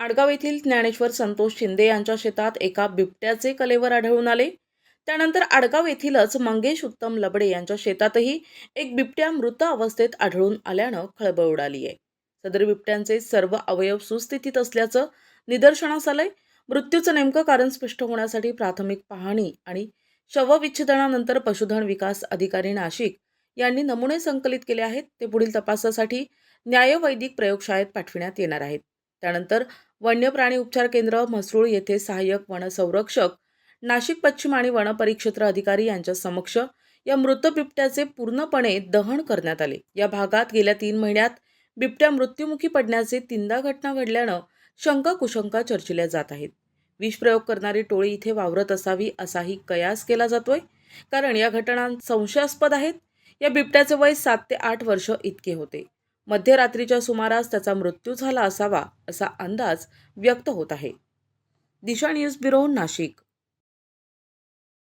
आडगाव येथील ज्ञानेश्वर संतोष शिंदे यांच्या शेतात एका बिबट्याचे कलेवर आढळून आले. त्यानंतर आडगाव येथीलच मंगेश उत्तम लबडे यांच्या शेतातही एक बिबट्या मृत अवस्थेत आढळून आल्यानं खळबळ उडाली आहे. सदर बिबट्यांचे सर्व अवयव सुस्थितीत असल्याचं निदर्शनास आलंय. मृत्यूचं नेमकं कारण स्पष्ट होण्यासाठी प्राथमिक पाहणी आणि शवविच्छेदनानंतर पशुधन विकास अधिकारी नाशिक यांनी नमुने संकलित केले आहेत. ते पुढील तपासासाठी न्यायवैदिक प्रयोगशाळेत पाठविण्यात येणार आहेत. त्यानंतर वन्य प्राणी उपचार केंद्र म्हसरूळ येथे सहाय्यक वनसंरक्षक नाशिक पश्चिम आणि वनपरिक्षेत्र अधिकारी यांच्या समक्ष या मृत बिबट्याचे पूर्णपणे दहन करण्यात आले. या भागात गेल्या तीन महिन्यात बिबट्या मृत्युमुखी पडण्याचे तीनदा घटना घडल्यानं शंका कुशंका चर्चिल्या जात आहेत. विषप्रयोग करणारी टोळी इथे वावरत असावी असाही कयास केला जातोय. कारण या घटना संशयास्पद आहेत. या बिबट्याचे वय सात ते आठ वर्ष इतके होते. मध्यरात्रीच्या सुमारास त्याचा मृत्यू झाला असावा असा अंदाज व्यक्त होत आहे. Disha news bureau Nashik.